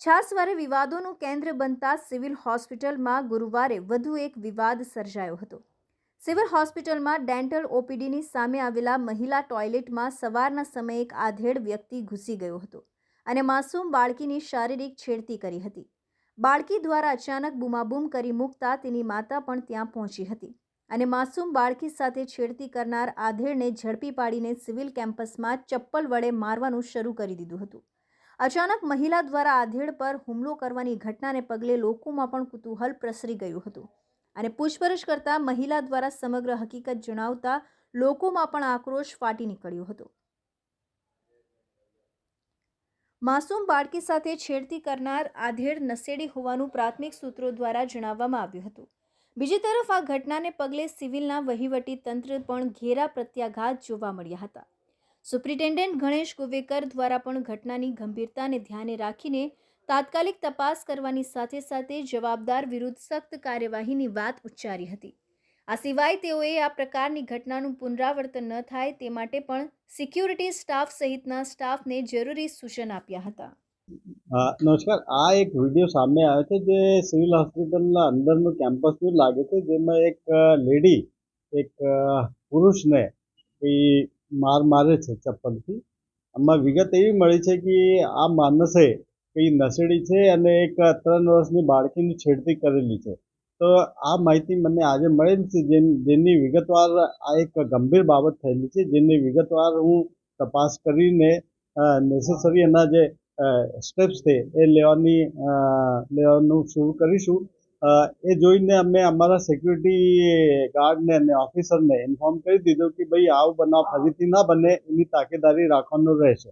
છાસવારે વિવાદોનું કેન્દ્ર બનતા સિવિલ હોસ્પિટલમાં ગુરુવારે વધુ એક વિવાદ સર્જાયો હતો. સિવિલ હોસ્પિટલમાં ડેન્ટલ ઓપીડીની સામે આવેલા મહિલા ટોયલેટમાં સવારના સમયે એક આધેડ વ્યક્તિ ઘૂસી ગયો હતો અને માસૂમ બાળકીની શારીરિક છેડતી કરી હતી. બાળકી દ્વારા અચાનક બૂમાબૂમ કરી મૂકતા તેની માતા પણ ત્યાં પહોંચી હતી અને માસૂમ બાળકી સાથે છેડતી કરનાર આધેડને ઝડપી પાડીને સિવિલ કેમ્પસમાં ચપ્પલ વડે મારવાનું શરૂ કરી દીધું હતું. અચાનક મહિલા દ્વારા આધેડ પર હુમલો કરવાની ઘટનાને પગલે લોકોમાં પણ કુતૂહલ પ્રસરી ગયું હતું. અને પૂછપરછ કરતા મહિલા દ્વારા સમગ્ર હકીકત જણાવતા લોકોમાં પણ આક્રોશ ફાટી નીકળ્યો હતો. માસૂમ બાળકી સાથે છેડતી કરનાર આધેડ નસેડી હોવાનું પ્રાથમિક સૂત્રો દ્વારા જણાવવામાં આવ્યું હતું. બીજી તરફ આ ઘટનાને પગલે સિવિલના વહીવટી તંત્ર પણ ઘેરા પ્રત્યાઘાત જોવા મળ્યા હતા. સુપ્રિન્ટેન્ડન્ટ ગણેશ ગોવેકર દ્વારા પણ ઘટનાની ગંભીરતાને ધ્યાને રાખીને તાત્કાલિક તપાસ કરવાની સાથે સાથે જવાબદાર વિરુદ્ધ સખ્ત કાર્યવાહીની વાત ઉચ્ચારી હતી. આ સિવાય તેઓએ આ પ્રકારની ઘટનાનું પુનરાવર્તન ન થાય તે માટે પણ સિક્યુરિટી સ્ટાફ સહિતના સ્ટાફને જરૂરી સૂચન આપ્યા હતા. નમસ્કાર. આ એક વીડિયો સામે આવ્યો છે જે સિવિલ હોસ્પિટલના અંદરનું કેમ્પસનું લાગે છે, જેમાં એક લેડી, એક પુરુષને એ માર મારે છે ચપ્પલથી. આમાં વિગત એવી મળી છે કે આ માણસે કઈ નશેડી છે અને એક ત્રણ વર્ષની બાળકીની છેડતી કરેલી છે. તો આ માહિતી મને આજે મળેલી છે જેન વિગતવાર આ એક ગંભીર બાબત થયેલી છે, જેની વિગતવાર હું તપાસ કરીને નેસેસરી એના જે સ્ટેપ્સ છે એ લેવાની લેવાનું શરૂ કરીશું. એ જોઈને અમે અમારા સિક્યુરિટી ગાર્ડને અને ઓફિસરને ઇન્ફોર્મ કરી દીધું કે ભાઈ આવું બનાવ ફરીથી ના બને, એની તાકેદારી રાખવાનું રહેશે.